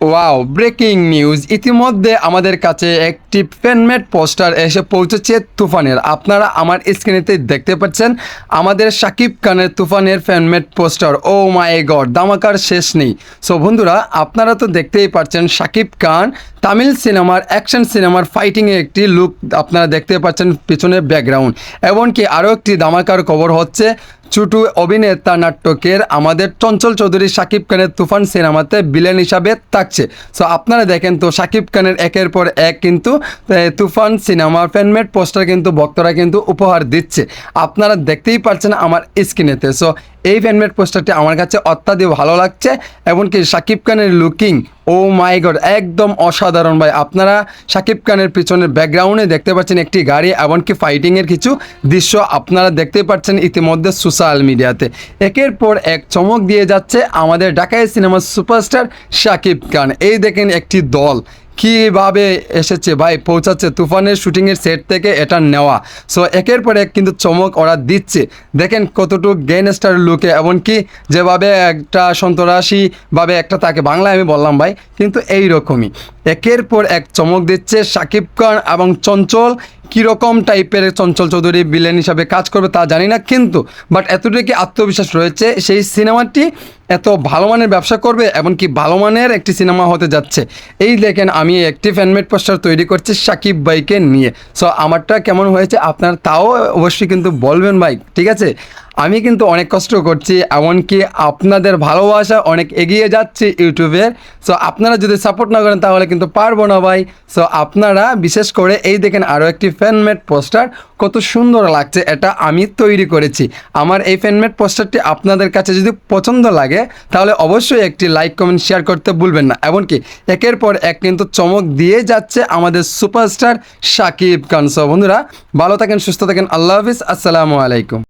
Wow breaking news ইতিমধ্যে আমাদের কাছে একটি ফ্যানমেড পোস্টার এসে পৌঁছেছে তুফানের। আপনারা আমার স্ক্রিনেতে দেখতে পাচ্ছেন আমাদের সাকিব খানের তুফানের fanmade poster O my god দামাকার শেষ নেই। সো বন্ধুরা, আপনারা তো দেখতেই পাচ্ছেন সাকিব খান তামিল সিনেমার অ্যাকশন সিনেমার ফাইটিংয়ে একটি লুক আপনারা দেখতে পাচ্ছেন পিছনের ব্যাকগ্রাউন্ড এমনকি আরও একটি দামাকার খবর হচ্ছে ছুটু অভিনেতা নাট্যকের আমাদের চঞ্চল চৌধুরী সাকিব খানের তুফান সিনেমাতে বিলেন হিসাবে থাকছে। সো আপনারা দেখেন তো সাকিব খানের একের পর এক কিন্তু তুফান সিনেমা ফ্যানমেড পোস্টার কিন্তু ভক্তরা কিন্তু উপহার দিচ্ছে। আপনারা দেখতেই পারছেন আমার স্ক্রিনেতে সো এই ফ্যানমেড পোস্টারটি আমার কাছে অত্যাধিক ভালো লাগছে, এমনকি সাকিব খানের লুকিং ও মাই গড একদম অসাধারণ ভাই। আপনারা সাকিব খানের পিছনের ব্যাকগ্রাউন্ডে দেখতে পাচ্ছেন একটি গাড়ি, এমনকি ফাইটিংয়ের কিছু দৃশ্য আপনারা দেখতে পাচ্ছেন ইতিমধ্যে সোশ্যাল মিডিয়াতে একের পর এক চমক দিয়ে যাচ্ছে আমাদের ঢাকায় সিনেমার সুপারস্টার সাকিব খান। এই দেখেন একটি দল কীভাবে এসেছে? ভাই, পৌঁছাচ্ছে। তুফানের শুটিংয়ের সেট থেকে এটা নেওয়া। সো একের পর এক কিন্তু চমক ওরা দিচ্ছে। দেখেন কতটুকু গেনস্টার লুকে এমনকি যেভাবে একটা সন্তরাসীভাবে একটা তাকে বাংলায় আমি বললাম ভাই, কিন্তু এই রকমই একের পর এক চমক দিচ্ছে সাকিব খান এবং চঞ্চল। কীরকম টাইপের চঞ্চল চৌধুরী বিলেন হিসাবে কাজ করবে তা জানি না, কিন্তু বাট এতটুকু আত্মবিশ্বাস রয়েছে সেই সিনেমাটি? এত ভালো মানের ব্যবসা করবে এমনকি ভালো মানের একটি সিনেমা হতে যাচ্ছে। এই দেখেন আমি একটি ফ্যানমেড পোস্টার তৈরি করছি সাকিব ভাইকে নিয়ে। সো আমারটা কেমন হয়েছে আপনার তাও অবশ্যই কিন্তু বলবেন ভাই, ঠিক আছে? আমি কিন্তু অনেক কষ্ট করছি, এমনকি আপনাদের ভালোবাসা অনেক এগিয়ে যাচ্ছে ইউটিউবের সো আপনারা যদি সাপোর্ট না করেন তাহলে কিন্তু পারব না ভাই। সো আপনারা বিশেষ করে এই দেখেন আরও একটি ফ্যানমেড পোস্টার কত সুন্দর লাগছে, এটা আমি তৈরি করেছি। আমার এই ফ্যানমেড পোস্টারটি আপনাদের কাছে যদি পছন্দ লাগে, তাহলে অবশ্যই একটি লাইক কমেন্ট শেয়ার করতে ভুলবেন না। এমনকি একের পর এক কিন্তু চমক দিয়ে যাচ্ছে আমাদের সুপারস্টার সাকিব খান। সো বন্ধুরা, ভালো থাকেন, সুস্থ থাকেন, আল্লাহ হাফিজ, আসসালামু আলাইকুম।